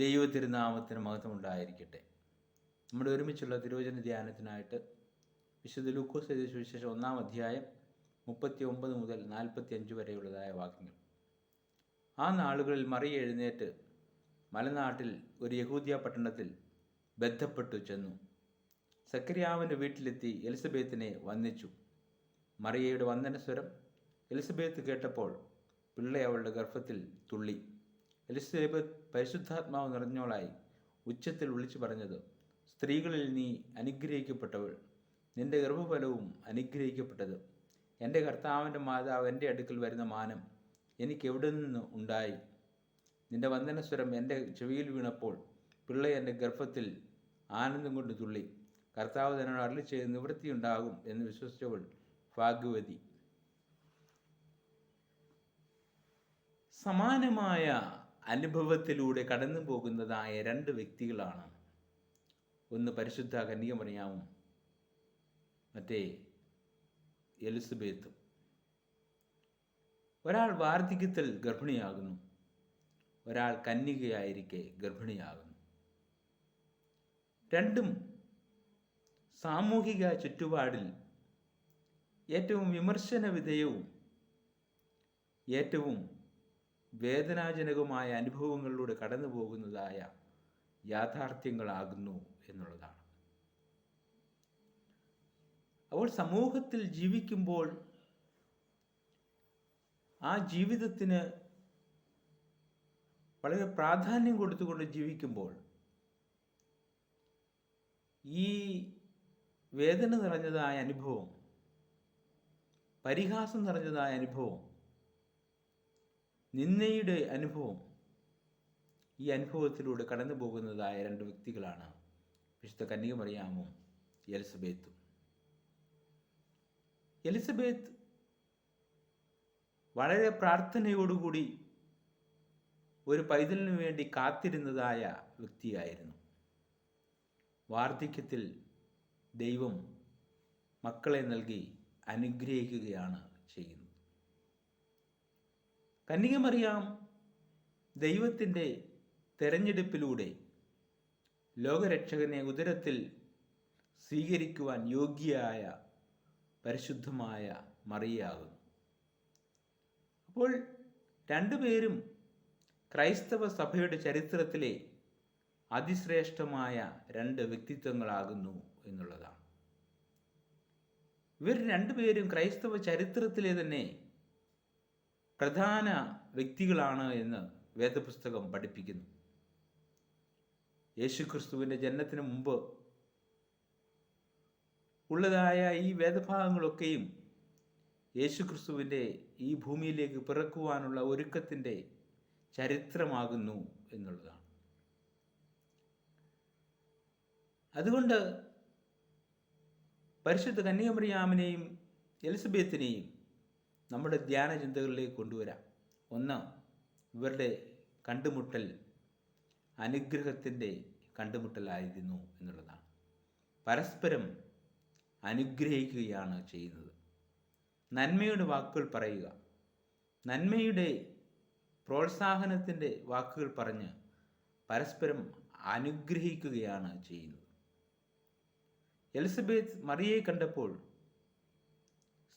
ദൈവ തിരുനാമത്തിന് മഹത്വം ഉണ്ടായിരിക്കട്ടെ നമ്മുടെ ഒരുമിച്ചുള്ള തിരുവചന ധ്യാനത്തിനായിട്ട് വിശുദ്ധ ലൂക്കോസ് എഴുതിയ സുവിശേഷം ഒന്നാം അധ്യായം മുപ്പത്തി ഒമ്പത് മുതൽ നാൽപ്പത്തി അഞ്ച് വരെയുള്ളതായ വാക്യങ്ങൾ. ആ നാളുകളിൽ മറിയ എഴുന്നേറ്റ് മലനാട്ടിൽ ഒരു യഹൂദിയ പട്ടണത്തിൽ ബന്ധപ്പെട്ടു ചെന്നു. സക്രിയാവിന്റെ വീട്ടിലെത്തി എലിസബത്തിനെ വന്ദിച്ചു. മറിയയുടെ വന്ദനസ്വരം എലിസബത്ത് കേട്ടപ്പോൾ പിള്ള അവളുടെ ഗർഭത്തിൽ തുള്ളി. എലിസബത്ത് പരിശുദ്ധാത്മാവ് നിറഞ്ഞോളായി ഉച്ചത്തിൽ വിളിച്ചു പറഞ്ഞത് സ്ത്രീകളിൽ നീ അനുഗ്രഹിക്കപ്പെട്ടവൾ. നിന്റെ ഗർഭഫലവും അനുഗ്രഹിക്കപ്പെട്ടത്. എന്റെ കർത്താവിന്റെ മാതാവ് എന്റെ അടുക്കൽ വരുന്ന മാനം എനിക്ക് എവിടെ നിന്ന് ഉണ്ടായി? നിന്റെ വന്ദനസ്വരം എന്റെ ചെവിയിൽ വീണപ്പോൾ പിള്ള എന്റെ ഗർഭത്തിൽ ആനന്ദം കൊണ്ട് തുള്ളി. കർത്താവ് തന്നോട് അരളി ചെയ്ത് നിവൃത്തിയുണ്ടാകും എന്ന് വിശ്വസിച്ചവൾ ഭാഗ്യവതി. സമാനമായ അനുഭവത്തിലൂടെ കടന്നു പോകുന്നതായ രണ്ട് വ്യക്തികളാണ്. ഒന്ന് പരിശുദ്ധ കന്യകമറിയാവും മറ്റേ എലിസബേത്തും. ഒരാൾ വാർദ്ധക്യത്തിൽ ഗർഭിണിയാകുന്നു ഒരാൾ കന്യകയായിരിക്കെ ഗർഭിണിയാകുന്നു. രണ്ടും സാമൂഹിക ചുറ്റുപാടിൽ ഏറ്റവും വിമർശന വിധേയവും ഏറ്റവും വേദനാജനകമായ അനുഭവങ്ങളിലൂടെ കടന്നു പോകുന്നതായ യാഥാർത്ഥ്യങ്ങളാകുന്നു എന്നുള്ളതാണ്. അപ്പോൾ സമൂഹത്തിൽ ജീവിക്കുമ്പോൾ ആ ജീവിതത്തിന് വളരെ പ്രാധാന്യം കൊടുത്തുകൊണ്ട് ജീവിക്കുമ്പോൾ ഈ വേദന നിറഞ്ഞതായ അനുഭവം പരിഹാസം നിറഞ്ഞതായ അനുഭവം നിന്നയുടെ അനുഭവം. ഈ അനുഭവത്തിലൂടെ കടന്നു പോകുന്നതായ രണ്ട് വ്യക്തികളാണ് വിശുദ്ധ കന്യകമറിയാമും എലിസബേത്തും. എലിസബേത്ത് വളരെ പ്രാർത്ഥനയോടുകൂടി ഒരു പൈതലിനു വേണ്ടി കാത്തിരുന്നതായ വ്യക്തിയായിരുന്നു. വാർദ്ധക്യത്തിൽ ദൈവം മക്കളെ നൽകി അനുഗ്രഹിക്കുകയാണ് ചെയ്യുന്നത്. കന്യകമറിയാം ദൈവത്തിന്റെ തെരഞ്ഞെടുപ്പിലൂടെ ലോകരക്ഷകനെ ഉദരത്തിൽ സ്വീകരിക്കുവാൻ യോഗ്യയായ പരിശുദ്ധമായ മറിയാകുന്നു അപ്പോൾ രണ്ടുപേരും ക്രൈസ്തവ സഭയുടെ ചരിത്രത്തിലെ അതിശ്രേഷ്ഠമായ രണ്ട് വ്യക്തിത്വങ്ങളാകുന്നു എന്നുള്ളതാണ്. ഇവർ രണ്ടുപേരും ക്രൈസ്തവ ചരിത്രത്തിലെ തന്നെ പ്രധാന വ്യക്തികളാണ് എന്ന് വേദപുസ്തകം പഠിപ്പിക്കുന്നു. യേശുക്രിസ്തുവിന്റെ ജനനത്തിന് മുമ്പ് ഉള്ളതായ ഈ വേദഭാഗങ്ങളൊക്കെയും യേശുക്രിസ്തുവിന്റെ ഈ ഭൂമിയിലേക്ക് പിറക്കുവാനുള്ള ഒരുക്കത്തിന്റെ ചരിത്രമാകുന്നു എന്നുള്ളതാണ്. അതുകൊണ്ട് പരിശുദ്ധ കന്യാമറിയാമിനെയും എലിസബത്തിനെയും നമ്മുടെ ധ്യാന ചിന്തകളിലേക്ക് കൊണ്ടുവരാം. ഒന്ന് ഇവരുടെ കണ്ടുമുട്ടൽ അനുഗ്രഹത്തിന്റെ കണ്ടുമുട്ടലായിരുന്നു എന്നുള്ളതാണ്. പരസ്പരം അനുഗ്രഹിക്കുകയാണ് ചെയ്യുന്നത്. നന്മയുടെ വാക്കുകൾ പറയുക. നന്മയുടെ പ്രോത്സാഹനത്തിന്റെ വാക്കുകൾ പറഞ്ഞ് പരസ്പരം അനുഗ്രഹിക്കുകയാണ് ചെയ്യുന്നത്. എലിസബത്ത് മറിയെ കണ്ടപ്പോൾ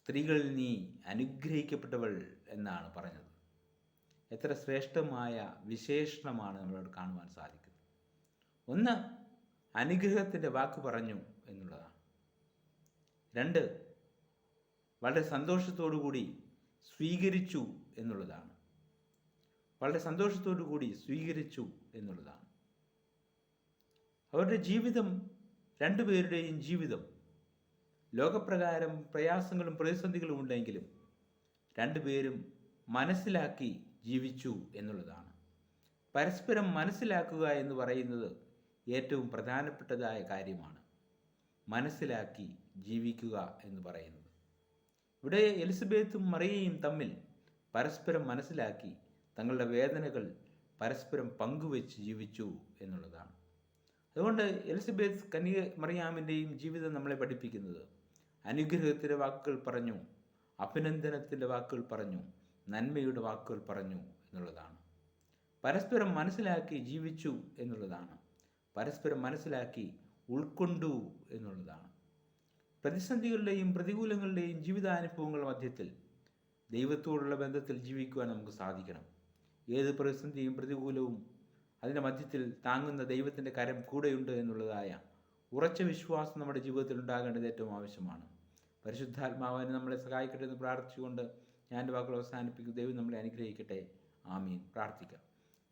സ്ത്രീകളിൽ നീ അനുഗ്രഹിക്കപ്പെട്ടവൾ എന്നാണ് പറഞ്ഞത്. എത്ര ശ്രേഷ്ഠമായ വിശേഷണമാണ് നമ്മളോട് കാണുവാൻ സാധിക്കുന്നത്. ഒന്ന് അനുഗ്രഹത്തിന്റെ വാക്ക് പറഞ്ഞു എന്നുള്ളതാണ്. രണ്ട് വളരെ സന്തോഷത്തോടു കൂടി സ്വീകരിച്ചു എന്നുള്ളതാണ്. വളരെ സന്തോഷത്തോടു കൂടി സ്വീകരിച്ചു എന്നുള്ളതാണ്. അവരുടെ ജീവിതം രണ്ടുപേരുടെയും ജീവിതം ലോകപ്രകാരം പ്രയാസങ്ങളും പ്രതിസന്ധികളും ഉണ്ടെങ്കിലും രണ്ടുപേരും മനസ്സിലാക്കി ജീവിച്ചു എന്നുള്ളതാണ്. പരസ്പരം മനസ്സിലാക്കുക എന്ന് പറയുന്നത് ഏറ്റവും പ്രധാനപ്പെട്ടതായ കാര്യമാണ്. മനസ്സിലാക്കി ജീവിക്കുക എന്ന് പറയുന്നത്. ഇവിടെ എലിസബത്തും മറിയയും തമ്മിൽ പരസ്പരം മനസ്സിലാക്കി തങ്ങളുടെ വേദനകൾ പരസ്പരം പങ്കുവെച്ച് ജീവിച്ചു എന്നുള്ളതാണ്. അതുകൊണ്ട് എലിസബത്ത് കന്യ മറിയാമിന്റെയും ജീവിതം നമ്മളെ പഠിപ്പിക്കുന്നത് അനുഗ്രഹത്തിന്റെ വാക്കുകൾ പറഞ്ഞു അഭിനന്ദനത്തിന്റെ വാക്കുകൾ പറഞ്ഞു നന്മയുടെ വാക്കുകൾ പറഞ്ഞു എന്നുള്ളതാണ്. പരസ്പരം മനസ്സിലാക്കി ജീവിച്ചു എന്നുള്ളതാണ്. പരസ്പരം മനസ്സിലാക്കി ഉൾക്കൊണ്ടു എന്നുള്ളതാണ്. പ്രതിസന്ധികളുടെയും പ്രതികൂലങ്ങളുടെയും ജീവിതാനുഭവങ്ങളുടെ മധ്യത്തിൽ ദൈവത്തോടുള്ള ബന്ധത്തിൽ ജീവിക്കുവാൻ നമുക്ക് സാധിക്കണം. ഏത് പ്രതിസന്ധിയും പ്രതികൂലവും അതിന്റെ മധ്യത്തിൽ താങ്ങുന്ന ദൈവത്തിന്റെ കരം കൂടെയുണ്ട് എന്നുള്ളതായ ഉറച്ച വിശ്വാസം നമ്മുടെ ജീവിതത്തിൽ ഉണ്ടാകേണ്ടത് ഏറ്റവും ആവശ്യമാണ്. പരിശുദ്ധാത്മാവിനെ നമ്മളെ സഹായിക്കട്ടെ എന്ന് പ്രാർത്ഥിച്ചുകൊണ്ട് ഞാൻ വാക്കുകൾ അവസാനിപ്പിക്കും ദൈവം നമ്മളെ അനുഗ്രഹിക്കട്ടെ. ആമീൻ. പ്രാർത്ഥിക്കാം.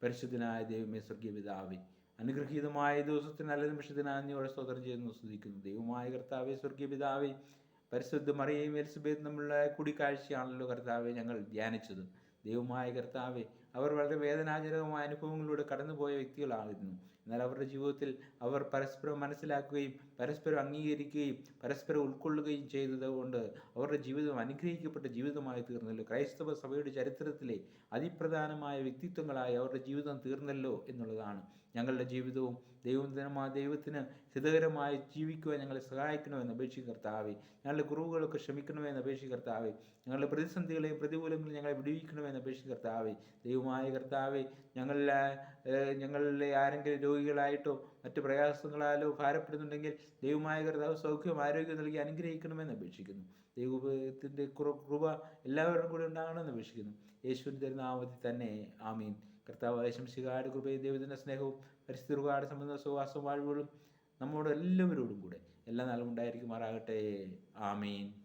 പരിശുദ്ധനായ ദൈവമേ സ്വർഗീയ പിതാവേ അനുഗ്രഹീതമായ ദിവസത്തിന് നല്ല നിമിഷത്തിന് അന്യോടെ സ്തോത്രം ചെയ്യുന്നു. സ്തുതിക്കുന്നു. ദൈവമായ കർത്താവെ സ്വർഗീയ പിതാവേ പരിശുദ്ധ മറിയയും എലിസബeth നമ്മളുടെ കൂടിക്കാഴ്ചയാണല്ലോ കർത്താവെ ഞങ്ങൾ ധ്യാനിച്ചത്. ദൈവമായ കർത്താവെ അവർ വളരെ വേദനാജനകമായ അനുഭവങ്ങളിലൂടെ കടന്നുപോയ വ്യക്തികളായിരുന്നു. എന്നാൽ അവരുടെ ജീവിതത്തിൽ അവർ പരസ്പരം മനസ്സിലാക്കുകയും പരസ്പരം അംഗീകരിക്കുകയും പരസ്പരം ഉൾക്കൊള്ളുകയും ചെയ്തതുകൊണ്ട് അവരുടെ ജീവിതം അനുഗ്രഹിക്കപ്പെട്ട ജീവിതമായി തീർന്നല്ലോ. ക്രൈസ്തവ സഭയുടെ ചരിത്രത്തിലെ അതിപ്രധാനമായ വ്യക്തിത്വങ്ങളായി അവരുടെ ജീവിതം തീർന്നല്ലോ എന്നുള്ളതാണ്. ഞങ്ങളുടെ ജീവിതവും ദൈവത്തിനമായ ദൈവത്തിന് ഹിതകരമായി ജീവിക്കുവാൻ ഞങ്ങളെ സഹായിക്കണമെന്ന് അപേക്ഷിക്കും കർത്താവെ. ഞങ്ങളുടെ കുറവുകളൊക്കെ ക്ഷമിക്കണമെന്ന് അപേക്ഷിക്കും കർത്താവെ. ഞങ്ങളുടെ പ്രതിസന്ധികളെയും പ്രതികൂലങ്ങളെയും ഞങ്ങളെ വിടുവിക്കണമെന്ന് അപേക്ഷിക്കും കർത്താവെ. ദൈവമായ കർത്താവേ ഞങ്ങളിലെ ഞങ്ങളിലെ ആരെങ്കിലും രോഗികളായിട്ടോ മറ്റ് പ്രയാസങ്ങളാലോ ഭാരപ്പെടുന്നുണ്ടെങ്കിൽ ദൈവമായ കർത്താവ് സൗഖ്യം ആരോഗ്യം നൽകി അനുഗ്രഹിക്കണമെന്ന് അപേക്ഷിക്കുന്നു. ദൈവത്തിന്റെ കൃപ എല്ലാവരും കൂടെ ഉണ്ടാകണമെന്ന് അപേക്ഷിക്കുന്നു. യേശുവിന്റെ നാമത്തിൽ തന്നെ ആമീൻ. കർത്താവ് ശംശികാട് കൃപയും ദൈവത്തിന്റെ സ്നേഹവും പരിസ്ഥിതികാട് സംബന്ധ സുവാസവും വാഴ്വുകളും നമ്മോട് എല്ലാവരോടും കൂടെ എല്ലാ നാളും ഉണ്ടായിരിക്കുമാറാകട്ടെ. ആമീൻ.